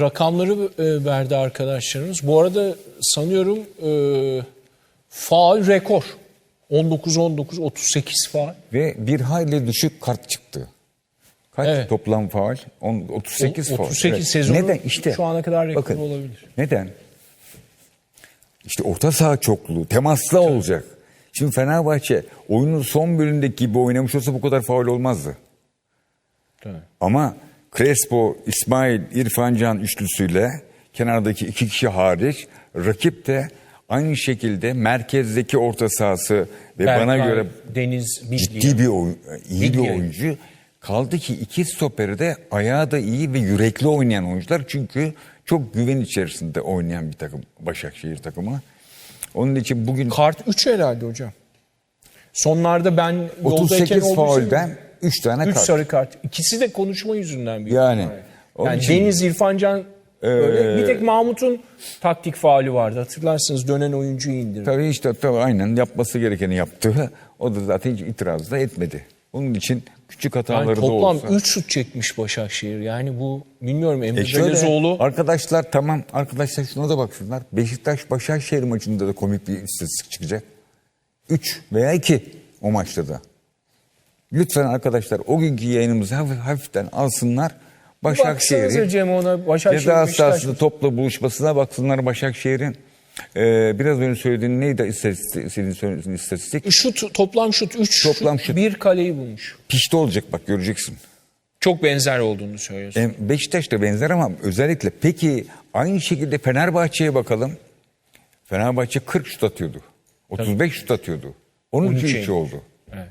rakamları e, verdi arkadaşlarımız. Bu arada sanıyorum e, faal rekor. 19-19, 38 faal. Ve bir hayli düşük kart çıktı. Kaç Evet. toplam faal? On- 38 faal. 38 sezonun Neden? İşte, şu ana kadar rekoru bakın, olabilir. Neden? İşte orta saha çokluğu, temaslı olacak. Şimdi Fenerbahçe oyunun son bölümündeki gibi oynamış olsa bu kadar faul olmazdı. Tabii. Ama Crespo, İsmail, İrfan Can üçlüsüyle kenardaki iki kişi hariç rakip de aynı şekilde merkezdeki orta sahası ve bana Berkay, göre Deniz Bilgi. ciddi bir oyun, iyi bir Bilgi. oyuncu. Kaldı ki iki stoperi de ayağı da iyi ve yürekli oynayan oyuncular. Çünkü çok güven içerisinde oynayan bir takım Başakşehir takımı. Onun için bugün Kart 3 herhalde hocam. Sonlarda ben yoldayken 38 olduğu faulden 3 tane 3 kart. sarı kart. İkisi de konuşma yüzünden büyük. Yani, ihtimalle. onun Yani için- Deniz İrfancan öyle. Ee, Bir tek Mahmut'un taktik faali vardı. Hatırlarsınız dönen oyuncuyu indirdi. Tabii işte tabii aynen yapması gerekeni yaptı. O da zaten hiç itiraz da etmedi. Onun için küçük hataları Yani da toplam olsa. 3 şut çekmiş Başakşehir. Yani bu bilmiyorum Emre E şöyle, arkadaşlar tamam arkadaşlar şuna da baksınlar. Beşiktaş Başakşehir maçında da komik bir istatistik çıkacak. 3 veya 2 o maçta da. Lütfen arkadaşlar o günkü yayınımızı hafif, hafiften alsınlar. Başakşehir'in Cem ona Başakşehir ceza Beşiktaş. sahasında topla buluşmasına baksınlar Başakşehir'in. Ee, biraz önce söylediğin neydi istatistik, senin söylediğin istatistik? Şut, toplam şut 3 Toplam şut, şut. bir kaleyi bulmuş. Pişti olacak bak göreceksin. Çok benzer olduğunu söylüyorsun. E, Beşiktaş da benzer ama özellikle peki aynı şekilde Fenerbahçe'ye bakalım. Fenerbahçe 40 şut atıyordu. 35 şut atıyordu. 13 13'e 3 oldu. Evet.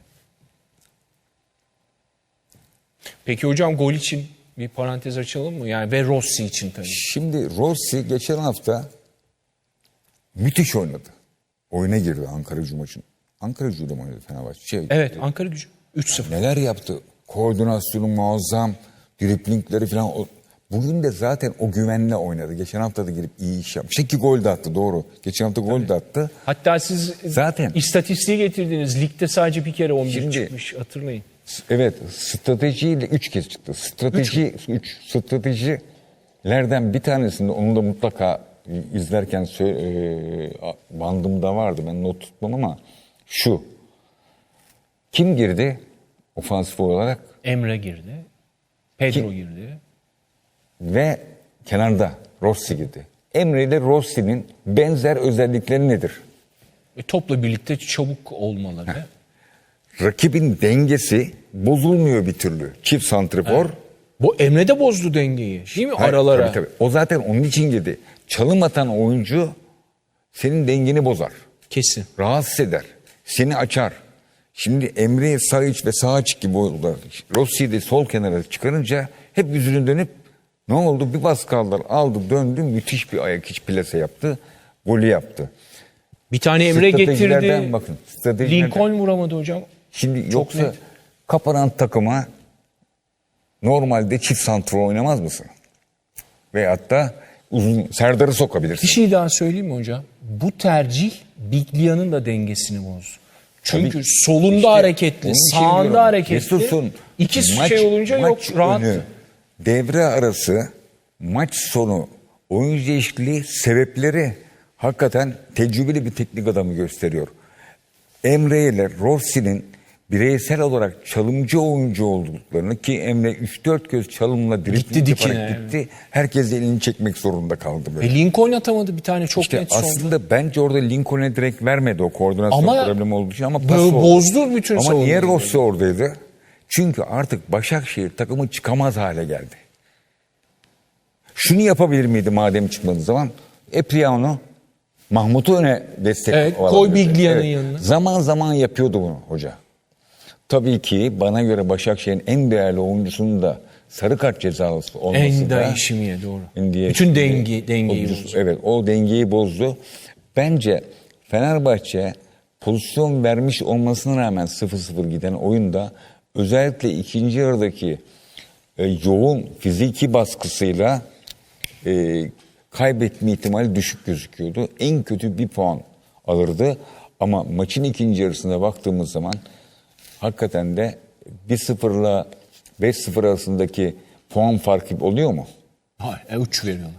Peki hocam gol için bir parantez açalım mı? Yani ve Rossi için tabii. Şimdi Rossi geçen hafta müthiş oynadı. Oyuna girdi Ankara gücü maçın. Ankara gücüyle oynadı Fenerbahçe? Şey, Evet Ankara gücü 3-0. Neler yaptı? Koordinasyonu muazzam, driplingleri falan. Bugün de zaten o güvenle oynadı. Geçen hafta da girip iyi iş yapmış. İki gol de attı doğru. Geçen hafta gol de attı. Hatta siz Zaten- istatistiği getirdiniz. Ligde sadece bir kere 11 Şimdi- çıkmış hatırlayın. Evet stratejiyle üç kez çıktı. Strateji üç, stratejilerden bir tanesinde onu da mutlaka izlerken e, bandımda vardı ben not tutmam ama şu. Kim girdi ofansif olarak Emre girdi. Pedro girdi. ve kenarda Rossi girdi. Emre ile Rossi'nin benzer özellikleri nedir? E, topla birlikte çabuk olmaları. Rakibin dengesi bozulmuyor bir türlü. Çift santrifor. Bu Emre de bozdu dengeyi. Değil mi? Hayır, Aralara. tabii, tabii. O zaten onun için girdi. Çalım atan oyuncu senin dengeni bozar. Kesin. Rahatsız eder. Seni açar. Şimdi Emre sağ iç ve sağ açık gibi oldu. Rossi'yi de sol kenara çıkarınca hep yüzünü dönüp ne oldu? Bir baskı aldılar. Aldı döndü müthiş bir ayak iç plase yaptı. Golü yaptı. Bir tane Emre Stratejilerden getirdi. bakın, stratejilerden. Lincoln vuramadı hocam. Şimdi yoksa net. kapanan takıma normalde çift santrfor oynamaz mısın? Veyahut da uzun Serdar'ı sokabilirsin. Bir şey daha söyleyeyim mi hocam? Bu tercih Biglia'nın da dengesini bozdu. Çünkü Tabii, solunda işte hareketli, sağında diyorum, hareketli. Jesus'un İki maç- şey olunca maç yok rahat. önü, devre arası, maç sonu, oyuncu değişikliği sebepleri hakikaten tecrübeli bir teknik adamı gösteriyor. Emre ile Rossi'nin bireysel olarak çalımcı oyuncu olduklarını ki Emre 3-4 göz çalımla Gitti dikine, yaparak gitti. Herkes de elini çekmek zorunda kaldı böyle. Ve Lincoln atamadı bir tane çok İşte net son. aslında bence orada Lincoln'e direkt vermedi o koordinasyon Ama problemi olduğu için ama pas bozdu bütün Ama niye. Rossi oradaydı? Çünkü artık Başakşehir takımı çıkamaz hale geldi. Şunu yapabilir miydi madem çıkmadığı zaman? Epriano Mahmut'u öne destek Evet, koy Biglia'nın yanına. Zaman zaman yapıyordu bunu hoca. Tabii ki bana göre Başakşehir'in en değerli oyuncusunun da sarı kart cezalısı olması Enda da işimiye doğru. Ndiye- Bütün dengi, dengeyi Oyuncusu- bozdu. Evet o dengeyi bozdu. Bence Fenerbahçe pozisyon vermiş olmasına rağmen 0-0 giden oyunda özellikle ikinci yarıdaki e, yoğun fiziki baskısıyla e, kaybetme ihtimali düşük gözüküyordu. En kötü bir puan alırdı. Ama maçın ikinci yarısına baktığımız zaman hakikaten de 1-0'la 5-0 arasındaki puan farkı oluyor mu? Hayır, 3 veriyorlar.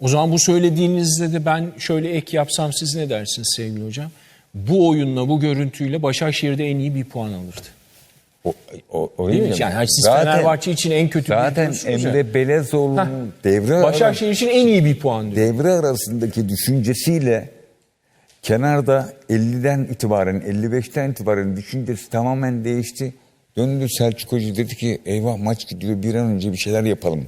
O zaman bu söylediğinizde de ben şöyle ek yapsam siz ne dersiniz sevgili hocam? Bu oyunla, bu görüntüyle Başakşehir'de en iyi bir puan alırdı. O, o, o Değil mi? mi? Yani siz Fenerbahçe için en kötü bir Zaten ya. Emre Belezoğlu'nun devre, Başakşehir için en iyi bir puan diyor. devre arasındaki düşüncesiyle kenarda 50'den itibaren 55'ten itibaren düşüncesi tamamen değişti. Döndü Selçuk Hoca dedi ki eyvah maç gidiyor bir an önce bir şeyler yapalım.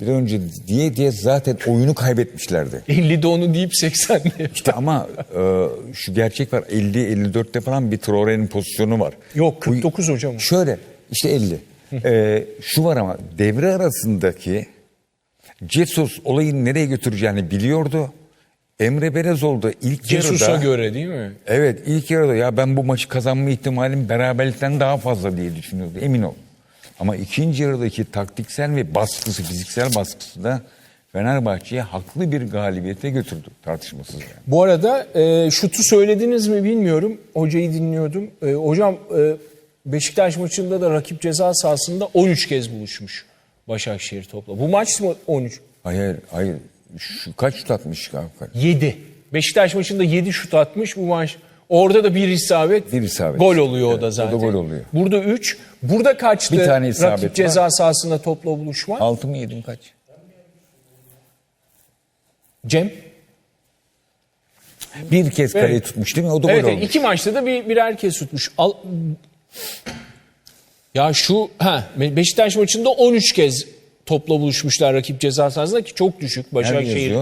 Bir an önce diye diye zaten oyunu kaybetmişlerdi. 50'de onu deyip 80'de. İşte ama e, şu gerçek var 50-54'te falan bir Traore'nin pozisyonu var. Yok 49 hocam. o. Şöyle işte 50. Ee, şu var ama devre arasındaki Jesus olayın nereye götüreceğini biliyordu. Emre Belezoğlu da ilk Jesus'a yarıda göre değil mi? evet ilk yarıda ya ben bu maçı kazanma ihtimalim beraberlikten daha fazla diye düşünüyordu emin ol. Ama ikinci yarıdaki taktiksel ve baskısı fiziksel baskısı da Fenerbahçe'ye haklı bir galibiyete götürdü tartışmasız yani. Bu arada e, şutu söylediniz mi bilmiyorum. Hocayı dinliyordum. E, hocam e, Beşiktaş maçında da rakip ceza sahasında 13 kez buluşmuş Başakşehir topla. Bu maç mı 13? Hayır hayır şu kaç şut atmış Gaffer? 7. Beşiktaş maçında 7 şut atmış bu maç. Orada da bir isabet. Bir isabet. Gol oluyor o Evet, da o da zaten. gol oluyor. Burada 3. Burada kaçtı Bir tane isabet rakip var. ceza sahasında topla buluşma? Altı mı yedim kaç? Cem? Bir kez kaleyi Evet. tutmuş değil mi? O da Evet, gol evet olmuş. iki maçta da bir birer kez tutmuş. Al... Ya şu ha Beşiktaş maçında 13 kez topla buluşmuşlar rakip ceza sahasında ki çok düşük Başakşehir.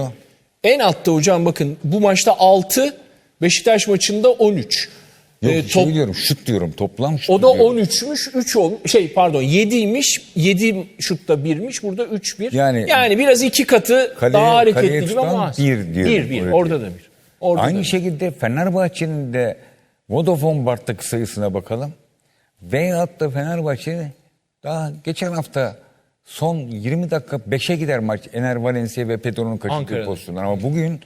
En altta hocam bakın bu maçta 6, Beşiktaş maçında 13. Yok Ee, şey top- diyorum şut diyorum toplam şut o da diyorum. 13'müş, 3 ol şey pardon 7'ymiş. 7 şutta 1'miş. Burada 3 1. Yani- yani biraz iki katı Kaleye- daha hareketli gibi ama tutan az. bir diyorum, 1 1 öyle orada da bir. Orada da Aynı bir. şekilde Fenerbahçe'nin de Vodafone Bar'taki sayısına bakalım. Veyahut da Fenerbahçe daha geçen hafta son 20 dakika 5'e gider maç Ener Valencia ve Pedro'nun kaçırdığı Ankara'da. pozisyonlar. Ama bugün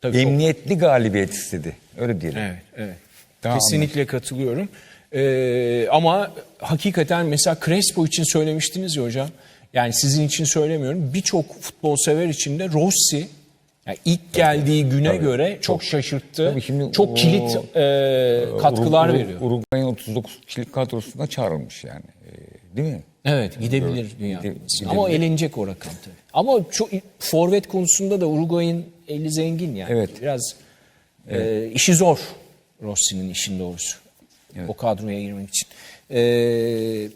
Tabii çok- emniyetli galibiyet istedi. Öyle diyelim. Evet, evet. Daha Kesinlikle katılıyorum. Ee, ama hakikaten mesela Crespo için söylemiştiniz ya hocam. Yani sizin için söylemiyorum. Birçok futbol sever için de Rossi yani ilk geldiği güne göre çok, şaşırttı. Tabii şimdi çok o- kilit e, katkılar Ur- veriyor. Uruguay'ın 39 kişilik kadrosuna çağrılmış yani. Ee, değil mi? Evet gidebilir evet, dünya. Gidebilir. Ama elenecek o rakam tabii. Ama çok forvet konusunda da Uruguay'ın eli zengin yani. Evet. Biraz e, evet. E, işi zor Rossi'nin işin doğrusu. Evet. O kadroya girmek için. Eee